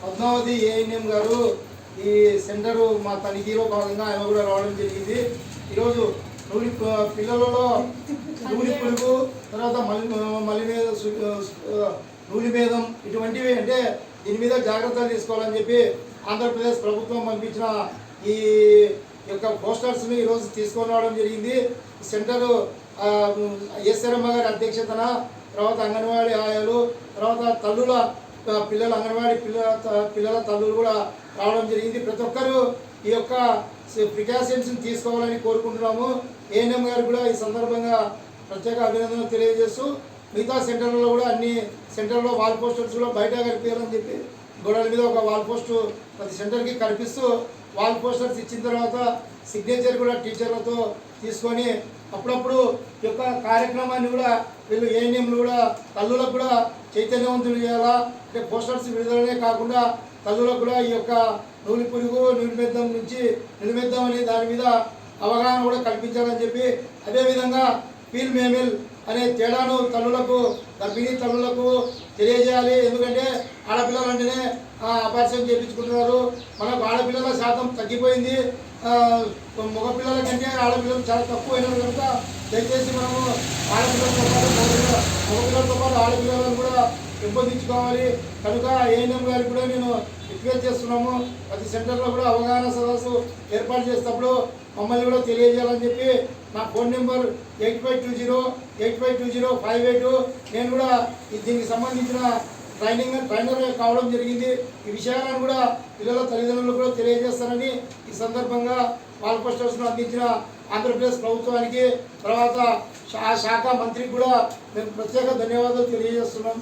Padmavati ANM గారు ఈ centre మా తనిఖీలో భాగంగా ఆమె కూడా రావడం జరిగింది ఈరోజు నూలి పిల్లలలో నూలి పురుగు తర్వాత మలి మలి మీద నూలి మేధం ఇటువంటివి అంటే దీని మీద జాగ్రత్తలు తీసుకోవాలని చెప్పి ఆంధ్రప్రదేశ్ ప్రభుత్వం పంపించిన ఈ యొక్క పోస్టర్స్ని ఈరోజు తీసుకొని రావడం జరిగింది. సెంటర్ ఎస్ఆర్ఎమ్మ గారి అధ్యక్షతన తర్వాత అంగన్వాడీ ఆయాలు తర్వాత తల్లుల పిల్లల అంగన్వాడీ పిల్లల పిల్లల తల్లులు కూడా రావడం జరిగింది. ప్రతి ఒక్కరూ ఈ యొక్క ప్రికాషన్స్ని తీసుకోవాలని కోరుకుంటున్నాము. ఏఎన్ఎం గారు కూడా ఈ సందర్భంగా ప్రత్యేక అభినందనలు తెలియజేస్తూ మిగతా సెంటర్లలో కూడా అన్ని సెంటర్లో వాల్ పోస్టర్స్ కూడా బయట కనిపించాలని చెప్పి గోడల మీద ఒక వాల్ పోస్టు ప్రతి సెంటర్కి కనిపిస్తూ వాల్ పోస్టర్స్ ఇచ్చిన తర్వాత సిగ్నేచర్ కూడా టీచర్లతో తీసుకొని అప్పుడప్పుడు యొక్క కార్యక్రమాన్ని కూడా వీళ్ళు ఏఎన్ఎంలు కూడా తల్లులకు కూడా చైతన్యవంతులు చేయాలా? అంటే పోస్టర్స్ విడుదలనే కాకుండా తల్లులకు కూడా ఈ యొక్క నూలి పురుగు నిలిమెద్దం నుంచి నిలిమెద్దం అనే దాని మీద అవగాహన కూడా కల్పించాలని చెప్పి అదేవిధంగా ఫీల్ మేమిల్ అనే తేడాను తల్లులకు గర్భిణీ తల్లులకు తెలియజేయాలి. ఎందుకంటే ఆడపిల్లలు అంటేనే అపార్షన్ చేయించుకుంటున్నారు మనకు ఆడపిల్లల శాతం తగ్గిపోయింది. మగపిల్లల కంటే ఆడపిల్లలు చాలా తక్కువ అయినారు కనుక దయచేసి మనము ఆడపిల్లలతో పాటు మగపిల్లలతో పాటు ఆడపిల్లలను కూడా పెంపొందించుకోవాలి. కనుక ఏఎన్ఎం గారికి కూడా నేను రిక్వెస్ట్ చేస్తున్నాము. ప్రతి సెంటర్లో కూడా అవగాహన సదస్సు ఏర్పాటు చేసేటప్పుడు మమ్మల్ని కూడా తెలియజేయాలని చెప్పి నా phone number eight five two zero eight five two zero five eight నేను కూడా ఈ- దీనికి సంబంధించిన ట్రైనింగ్ ట్రైనర్ కావడం జరిగింది. ఈ విషయాలను కూడా పిల్లల తల్లిదండ్రులు కూడా తెలియజేస్తానని ఈ సందర్భంగా వాల్ పోస్టర్స్ను అందించిన ఆంధ్రప్రదేశ్ ప్రభుత్వానికి తర్వాత శా- శాఖ మంత్రికి కూడా మేము ప్రత్యేక ధన్యవాదాలు తెలియజేస్తున్నాం.